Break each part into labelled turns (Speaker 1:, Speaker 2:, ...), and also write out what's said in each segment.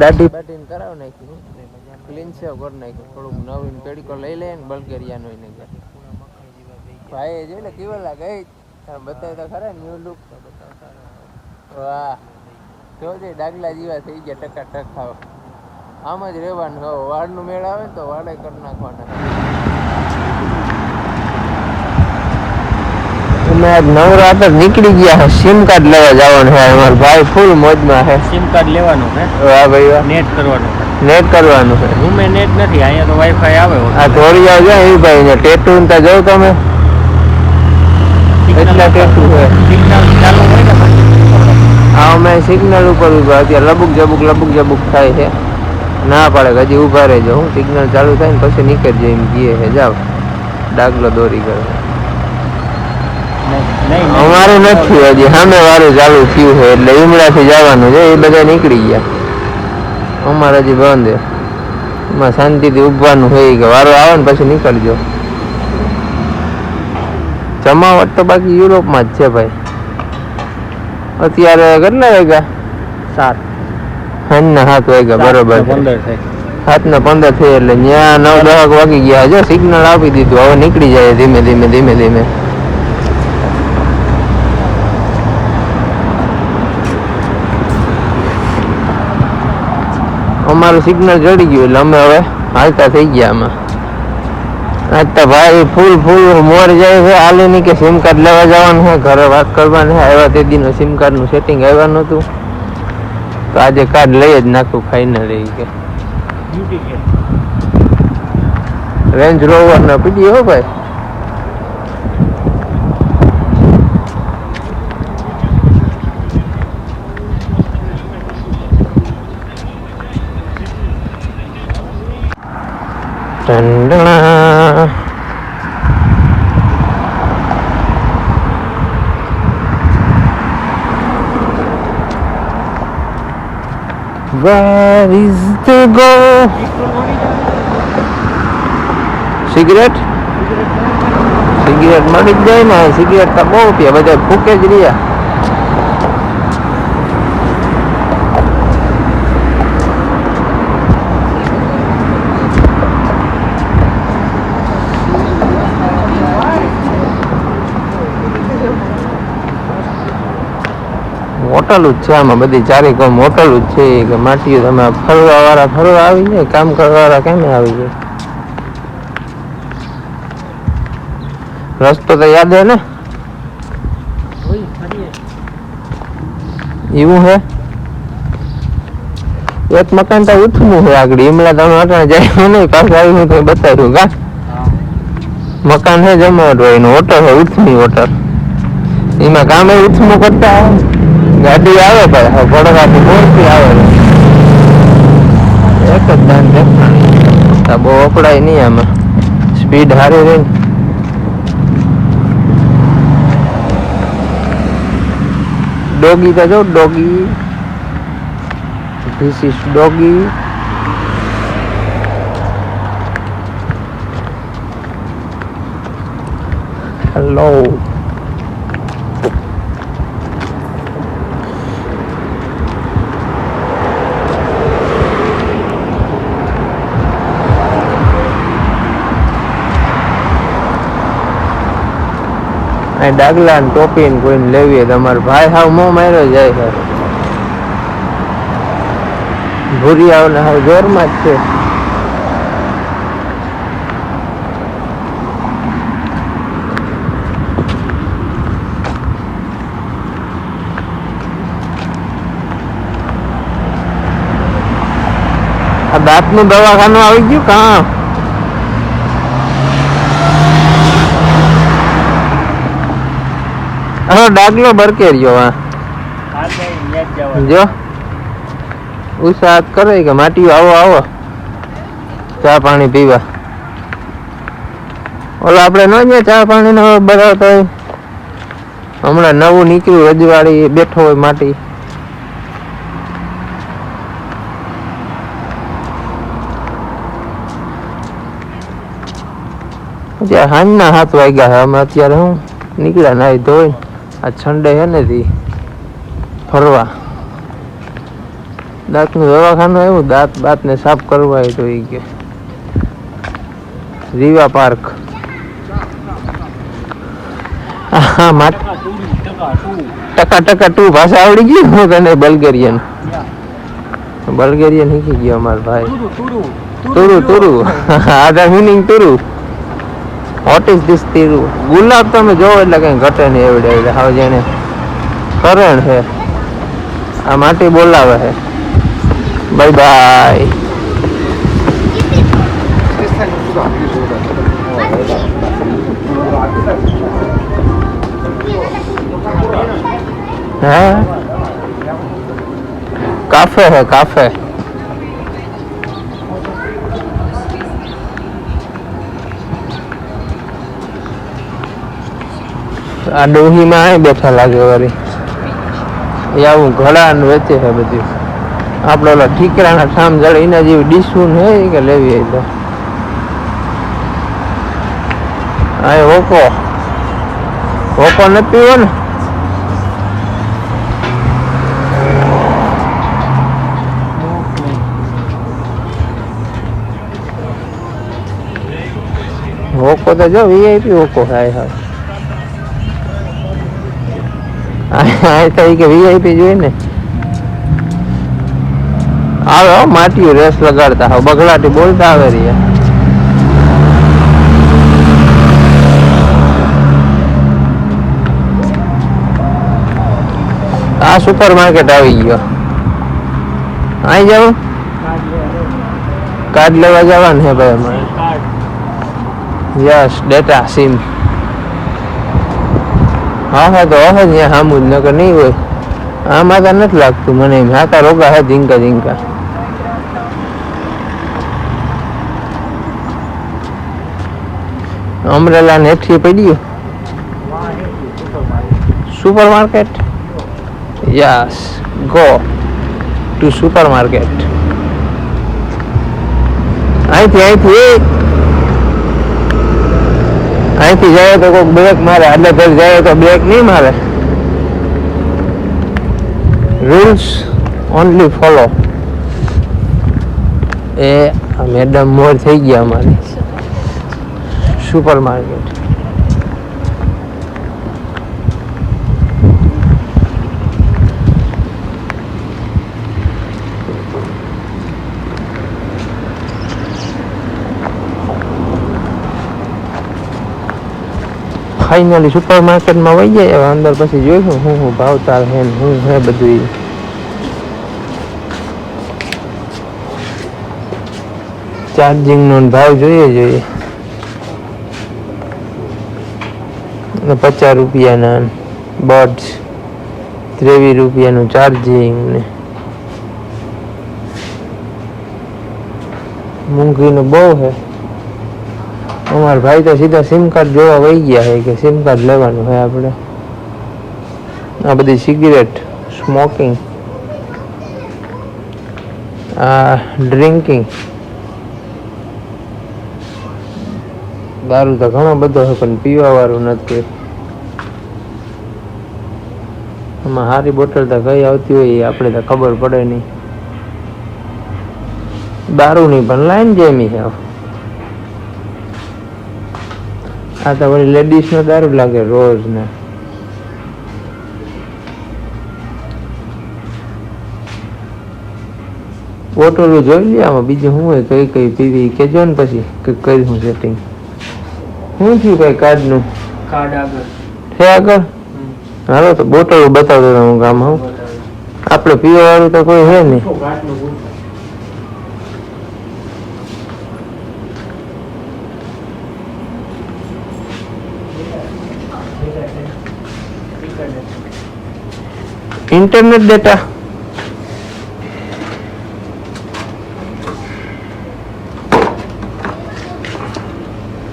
Speaker 1: દાઢી બાટીને કરાવ નાખી. ક્લીન સેવ કરી નાખ્યું થોડુંક નવીન પેડીકો લઈ લે ને બલ્ગેરિયાનો એને ભાઈ જોઈ ને કેવો લાગે? બતાવે તો ખરા ન્યુ લુક વાહ. જોજે ડાગલા જેવા થઈ ગયા ટકા ટક ખાવ આમ જ રહેવાનું હવે વાળનું મેળ આવે તો વાળે કરી નાખવાના. અમે આજ જ નીકળી ગયા છે સિમ કાર્ડ લેવા જવાનું છે અમારો ભાઈ ફૂલ મોજમાં છે
Speaker 2: સિમ કાર્ડ લેવાનું છે
Speaker 1: વાહ ભાઈ વાહ.
Speaker 2: નેટ કરવાનું છે
Speaker 1: નેટ કરવાનું છે
Speaker 2: રૂમે નેટ નથી. અહીંયા તો વાઈફાઈ આવે
Speaker 1: આ ધોળી આવે એ ભાઈ ને. ટેટુ ને ત્યાં જોઉં તમે. એટલા ટેટુ છે
Speaker 2: ચાલુ હોય ને
Speaker 1: આ અમે સિગ્નલ ઉપર ઊભા. અત્યારે લબુક જબુક લબુક જબુક થાય છે. ના પાડે હજી ઊભા રહેજો. હું સિગ્નલ ચાલુ થાય ને પછી નીકળી જઈને ગીએ છે જાવ ડાગલો દોરી કરે.
Speaker 2: નહીં
Speaker 1: અમારે નથી હજી. સામે વાળું ચાલુ થયું છે એટલે ઈમડાથી જવાનું છે એ બધા નીકળી ગયા. અમારે હજી બંધ છે. એમાં શાંતિથી ઉભવાનું હોય કે વારો આવે ને પછી નીકળજો. જમાવટ તો બાકી યુરોપમાં જ છે ભાઈ. અત્યારે કેટલા વાગ્યા?
Speaker 2: સાત.
Speaker 1: સાંજના સાત વાગ્યા બરોબર સાત ને પંદર થઈ એટલે ત્યાં નવ દહક વાગી ગયા. જો સિગ્નલ આપી દીધું. હવે નીકળી જાય ધીમે ધીમે ધીમે ધીમે. અમારું સિગ્નલ ચડી ગયું એટલે અમે હવે હાલતા થઈ ગયા આમાં. આજ તો ભાઈ ફૂલ ફૂલ મોર જાય છે હાલે નહીં કે સિમ કાર્ડ લેવા જવાનું છે ઘરે વાત કરવાની છે આવ્યા તે દીનું સિમ કાર્ડનું સેટિંગ આવ્યા નહોતું. તો આજે કાર્ડ લઈ જ નાખું ફાઇનલ એ કે. રેન્જ રોવર ને પીડી હો ભાઈ? ટંડણા. Where is the goal? Cigarette cigarette મળી જ જાય ને સિગરેટ તો બહુ પીએ બધા ફૂકે જ રહ્યા હોટલ જ છે આમાં બધી ચારે કોમ હોટલ જ છે કે માટીઓ તમે ફરવા વાળા ફરવા આવી જાય કામ કરવા વાળા કેમ આવી જાય રસ્તો તો યાદ હે ને? એવું હે? એક મકાન તો ઉઠવું છે આગળ હિમલા તમે અટાણે જાય નહીં પાછું આવ્યું તો બતાવ્યું કા? મકાન હે જમાવટ હોય એનું હોટલ હે ઉઠમી હોટલ એમાં કામે ઉઠમું કરતા ગાડી આવે ભાઈ હવે પડવાથી બોલથી આવે એક જ દાન દેખાણી આ બહુ અપડાય નહીં આમાં સ્પીડ હારી રહી ને ડોગી તો જો doggy this is doggy hello અહીં ડાગલા ને ટોપી ને કોઈને લેવી તમારો ભાઈ હાવ મોં માર્યો જાય છે. ભૂરિયાઓ ને હાવ જોરમાં જ છે. આ દવાખાનું આવી ગયું કાં? હવે ડાગલો બરકે રહ્યો
Speaker 2: ન્યા જ.
Speaker 1: ઉત્સાહ કરે કે માટી આવો આવો. ચા પાણી પીવા. ઓલો આપણે ન જાય ચા પાણી નો બનાવતો હોય હમણાં નવું નીકળ્યું, રજવાડી બેઠો હોય માટી. હાંજના સાત વાગ્યા અમે અત્યારે હું નીકળ્યા નાઈ ધોઈ. આ છંડે છે ને તી ફરવા. દાંતનું દવાખાનું આવ્યું દાંત બાતને સાફ કરવા તો એ કે. રીવા પાર્ક. હા માટ
Speaker 2: ટકા ટકા ટુ
Speaker 1: ભાષા આવડી ગઈ હું તને બલ્ગેરિયન. બલ્ગેરિયન શીખી ગયો અમારો ભાઈ.
Speaker 2: તુરુ તુરુ.
Speaker 1: આધા મિનિંગ તુરુ. વોટ ઇઝ ધીસ તીરુ ગુલાબ તમે જોવો એટલે કંઈ ઘટે નહીં એવડે એવડે હવે જેને કરણ છે આ માટી બોલાવે છે બાય બાય હા કાફે હે કાફે આ ડોહીમાં આ બેઠા લાગે વળી. એ આવું ઘડા ને વેચે છે બધું. આપણે ઓલા ઠીકરાના ઠામ જડે એના જેવી ડીશું ઈ કે લેવી હોય તો. આ ઓકો ઓકો નથી પીવો ને. ઓકો તો જો વીઆઈપી ઓકો હાય હાય આ તો ઈ કે વીઆઈપી જોઈએ ને? આવે હો, માટીયું રેસ લગાડતા હવે બગલાટી બોલતા આવે રહ્યા. આ સુપર માર્કેટ આવી ગયો. અહીં જાવ કાર્ડ લેવા જવાનું છે ભાઈ અમારે.
Speaker 2: Card
Speaker 1: yes, data, sim. હા હા, તો હવે ત્યાં સામું જ, નકર નહીં હોય. આ માતા નથી લાગતું મને એમ. હાકા રોગા હે ઝીંકા ઝીંકા. અમરેલા ને હેઠી પડ્યું. Super market yes go to super market અહીંથી અહીંથી અહીંથી જાય તો કોઈ બ્રેક મારે આટલે ઘર જાય તો બ્રેક નહીં મારે. રૂલ્સ ઓનલી ફોલો એ મેડમ મોર થઈ ગયા અમારી. સુપર માર્કેટ ફાઇનલી સુપર માર્કેટમાં વહી જાય હવે અંદર પછી જોઈશું હું હું ભાવતાલ હે ને હું હે બધું ચાર્જિંગ ચાર્જિંગનો ભાવ જોઈએ જોઈએ અને પચાસ રૂપિયાના બર્ડ્સ ત્રેવીસ રૂપિયાનું ચાર્જિંગ ને મોંઘીનું બહુ હે અમારા ભાઈ તો સીધા સિમ કાર્ડ જોવા વહી ગયા છે કે સિમ કાર્ડ લેવાનું હોય આપણે. આ બધી સિગરેટ સ્મોકિંગ આ ડ્રિંકિંગ દારૂ તો ઘણો બધો છે, પણ પીવા વાળું નથી. આમાં સારી બોટલ તો કઈ આવતી હોય આપણે તો ખબર પડે નહીં. દારૂની પણ લાઈન જેમી છે. આ તો વળી લેડીઝ નો દારૂ લાગે રોજ ને. બોટલો જોઈ લે આમાં બીજું શું હોય કઈ કઈ પીવી કેજો ને પછી કે કઈ હું સેટિંગ શું થયું કઈ કાર્ડનું
Speaker 2: કાર્ડ આગળ.
Speaker 1: છે આગળ? હાલો તો બોટલો બતાવતો હું ગામ હું. આપણે પીવા વાળું તો કોઈ હે નહીં.
Speaker 2: શું કાર્ડનું બોલ
Speaker 1: internet data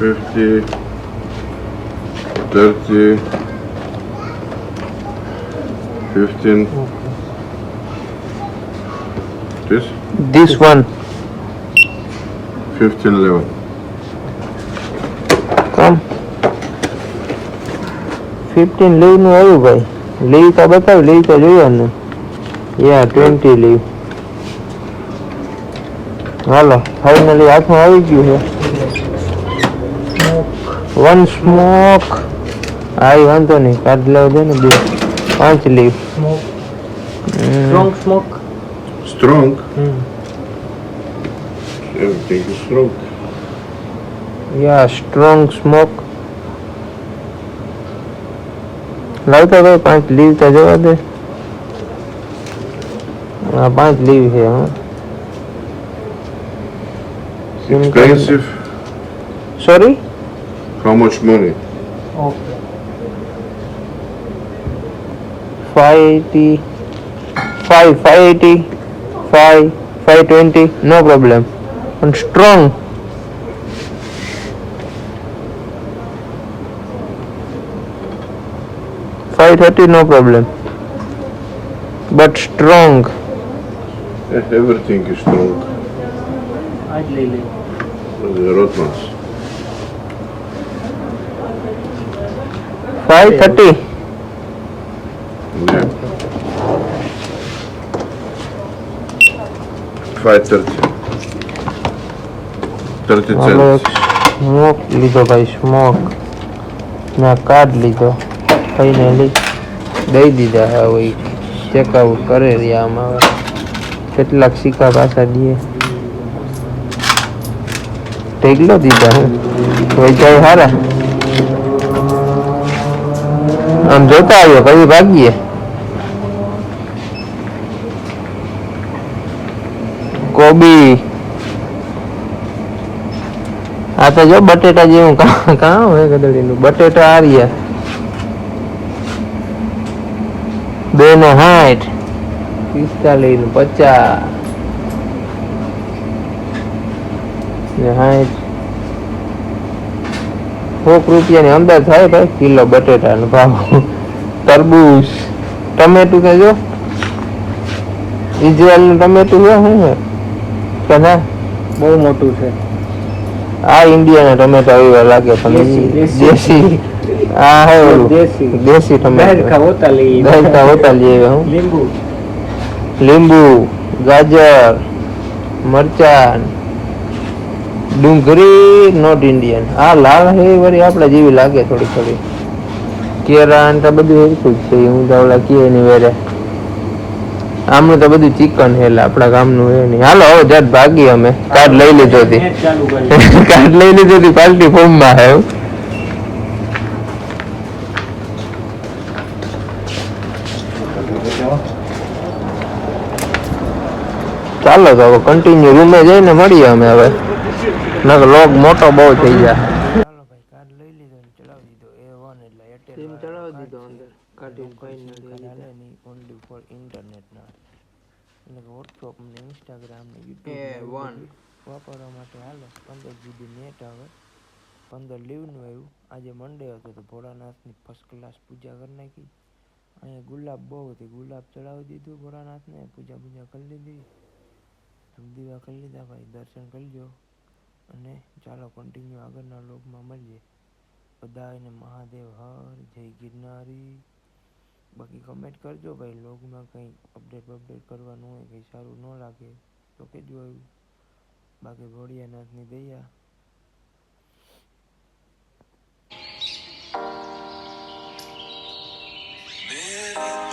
Speaker 3: fifty, thirty, fifteen. This
Speaker 1: this one
Speaker 3: fifteen eleven.
Speaker 1: Come fifteen leave નું આવ્યું ભાઈ લીવ તો બતાવ લીવ તો જોઈએ ને. યા ટ્વેન્ટી લીવ હાલો ફાઇનલી હાથમાં આવી ગયું છે. વન સ્મોક આવી વાંધો નહીં કાઢ લેવો દે ને બે. પાંચ
Speaker 2: leave smoke
Speaker 3: strong smoke strong.
Speaker 1: Yeah strong smoke લાવતા ભાઈ પાંચ લીવ તો જવા દે હા પાંચ લીવ છે હા
Speaker 3: Expensive.
Speaker 1: Sorry
Speaker 3: How much money?
Speaker 2: Okay
Speaker 1: five eighty five five eighty five five twenty no problem and strong five thirty no problem but strong
Speaker 3: Eh, Everything is strong.
Speaker 2: આ જ લઈ લઈ
Speaker 3: The Rotmans.
Speaker 1: five thirty
Speaker 3: Yeah. Five thirty. Thirty
Speaker 1: hello
Speaker 3: cents.
Speaker 1: એક smoke લીધો ભાઈ smoke ના card લીધો Finally દઈ દીધા હવે ચેકઆઉટ કરે રહ્યા આમાં કેટલાક સિક્કા પાછા દઈએ. ટેગલો દીધા વેચાય હારા. આમ જોતા આવ્યો પછી ભાગીએ. કોબી. આ તો જો બટેટા જેવું કામ હોય ગદડીનું બટેટા આર્યા બે ને સાઠ પિસ્તાલીસ પચાસ. ને સાઠ કોક રૂપિયાની અંદાજ થાય ભાઈ? કિલો બટેટાનો ભાવ. તરબૂચ. ટમેટું કે જો? ઇઝરાયલનું ટમેટું છે શું છે કે ના?
Speaker 2: બહુ મોટું છે.
Speaker 1: આ ઇન્ડિયાના ટમેટા એવા લાગે પણ.
Speaker 2: દેશી.
Speaker 1: આ હે
Speaker 2: દેશી.
Speaker 1: દેશી ટમેટા દહેકા હોતા લઈએ. હું.
Speaker 2: લીંબુ.
Speaker 1: લીંબુ ગાજર મરચાં ડુંગળી નોટ ઇન્ડિયન આ લાલ હે વળી આપણે જેવી લાગે થોડી થોડી. કેરા ને તો બધું હરખું જ છે હું તો ઓલા કીએ ની વેરે. આમનું તો બધું ચિકન હે આપણા ગામનું હે નહીં. હાલો હવે જાત ભાગી અમે. કાર્ડ લઈ લીધો હતી. કાર્ડ લઈ લીધો હતી પાલટી ફોર્મમાં હે. ચાલો તો હવે કન્ટિન્યુ રૂમે જઈને મળીએ અમે હવે. નકર લોગ મોટો બહુ થઈ જાય. ચાલો ભાઈ કાર્ડ લઈ લીધો ને ચલાવી દીધો. એ વન એટલે એરટેલ સિમ ચલાવી દીધો અંદર. કાર્ડ ફાઇનલ હાલે નહીં ઓનલી ફોર ઇન્ટરનેટ ના એટલે વોટ્સઅપ ને ઇન્સ્ટાગ્રામ ને યુટ્યુબ વન. વાપરવા માટે હાલો પંદર જીબી નેટ આવે. પંદર લીવનું આવ્યું. આજે મંડે હતો તો ભોળાનાથની ફર્સ્ટ ક્લાસ પૂજા કરી નાખી. અહીંયા ગુલાબ બહુ હતી. ગુલાબ ચડાવી દીધું ભોળાનાથને. પૂજા પૂજા કરી લીધી. દીવા કરી લીધા ભાઈ, દર્શન કરી લ્યો અને ચાલો કન્ટિન્યુ આગળના લોકમાં મળીએ. બધાને મહાદેવ, હર જય ગિરનારી. બાકી કમેન્ટ કરજો ભાઈ લોગમાં કંઈ અપડેટ બપડેટ કરવાનું હોય, કંઈ સારું ન લાગે, તો કહેજો એવું. બાકી ભોળિયાનાથની દયા.
Speaker 4: मेरे